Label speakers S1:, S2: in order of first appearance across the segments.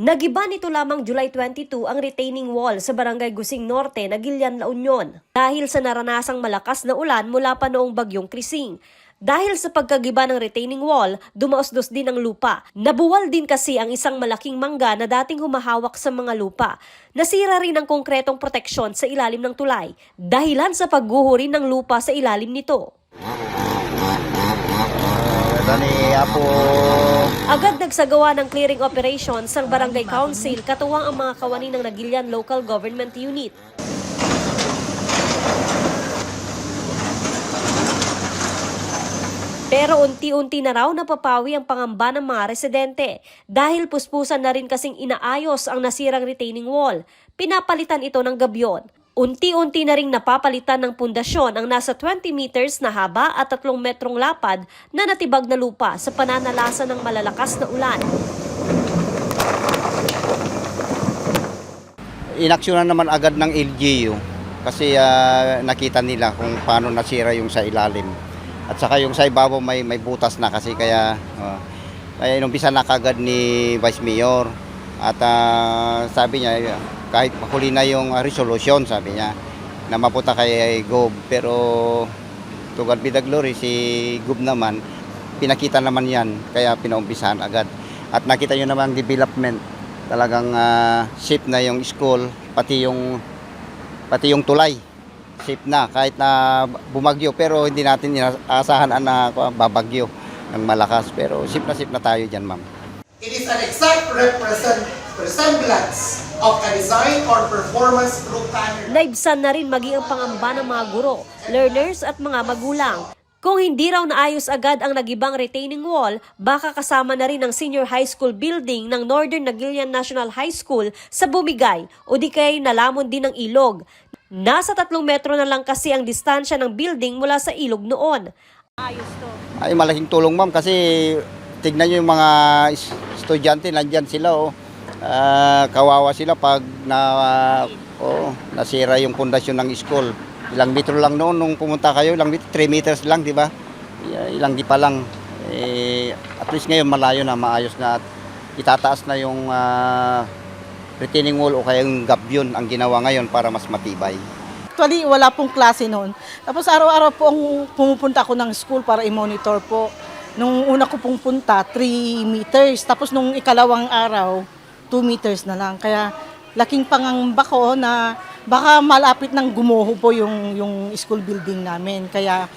S1: Nagiba nito lamang July 22 ang retaining wall sa Barangay Gusing Norte, Nagilian, La Union dahil sa naranasang malakas na ulan mula pa noong bagyong Krising. Dahil sa pagkagiba ng retaining wall, dumaosdos din ang lupa. Nabuwal din kasi ang isang malaking mangga na dating humahawak sa mga lupa. Nasira rin ang konkretong proteksyon sa ilalim ng tulay, dahilan sa pagguho rin ng lupa sa ilalim nito.
S2: Ito ni Apo.
S1: Agad nagsagawa ng clearing operations ang Barangay Council katuwang ang mga kawani ng Nagilian Local Government Unit. Pero unti-unti na raw napapawi ang pangamba ng mga residente dahil puspusan na rin kasing inaayos ang nasirang retaining wall. Pinapalitan ito ng gabyon. Unti-unti na ring napapalitan ng pundasyon ang nasa 20 meters na haba at 3 metrong lapad na natibag na lupa sa pananalasa ng malalakas na ulan.
S2: Inaksyonan naman agad ng LGU kasi ah, nakita nila kung paano nasira yung sa ilalim. At saka yung sa ibabaw may, may butas na kasi kaya uh, kaya inumpisa na kagad ni Vice Mayor. At ah, sabi niya kahit huli na yung ah, resolution sabi niya na mapunta kay Gob. Pero to God be the glory si Gob naman pinakita naman yan kaya pinaumpisahan agad. At nakita nyo naman development. Talagang ah, safe na yung school pati yung pati yung tulay. Safe na kahit na bumagyo pero hindi natin inaasahan na babagyo ng malakas. Pero safe na safe na tayo diyan ma'am.
S3: It is an exact represent, resemblance of a design or performance through panel.
S1: Naibsan na rin maging ang pangamba ng mga guro, learners at mga magulang. Kung hindi raw naayos agad ang nagibang retaining wall, baka kasama na rin ang senior high school building ng Northern Nagilian National High School sa Bumigay o di kay nalamon din ng ilog. Nasa tatlong metro na lang kasi ang distansya ng building mula sa ilog noon.
S2: ay malaking tulong ma'am kasi tignan nyo yung mga estudyante nandyan sila oh Ah, kawawa sila pag na oh, nasira yung pundasyon ng school ilang metro lang noon nung pumunta kayo ilang metro 3 meters lang di ba ilang di pa lang eh, at least ngayon malayo na maayos na at itataas na yung ah, retaining wall o kaya yung gabyon ang ginawa ngayon para mas matibay
S4: Actually, wala pong klase noon. Tapos araw-araw po ang pumupunta ako ng school para i-monitor po. Nung una ko pong punta, 3 meters. Tapos nung ikalawang araw, 2 meters na lang. Kaya laking pangamba ko na baka malapit ng gumuho po yung, yung school building namin. Kaya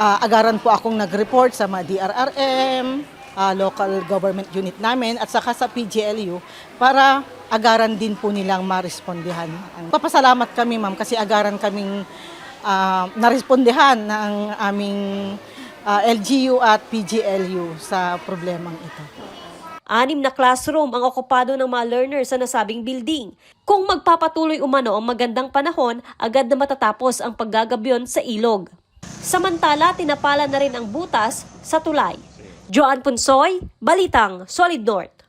S4: ah, agaran po akong nag-report sa mga DRRM, ah, local government unit namin at saka sa PGLU para agaran din po nilang marespondihan. Papasalamat kami ma'am kasi agaran kaming ah, narespondihan ng aming ah, LGU at PGLU sa problemang ito.
S1: Anim na classroom ang okupado ng mga learners sa nasabing building. Kung magpapatuloy umano ang magandang panahon, agad na matatapos ang paggagabyon sa ilog. Samantala, tinapala na rin ang butas sa tulay. Joan Punsoy, Balitang, Solid North.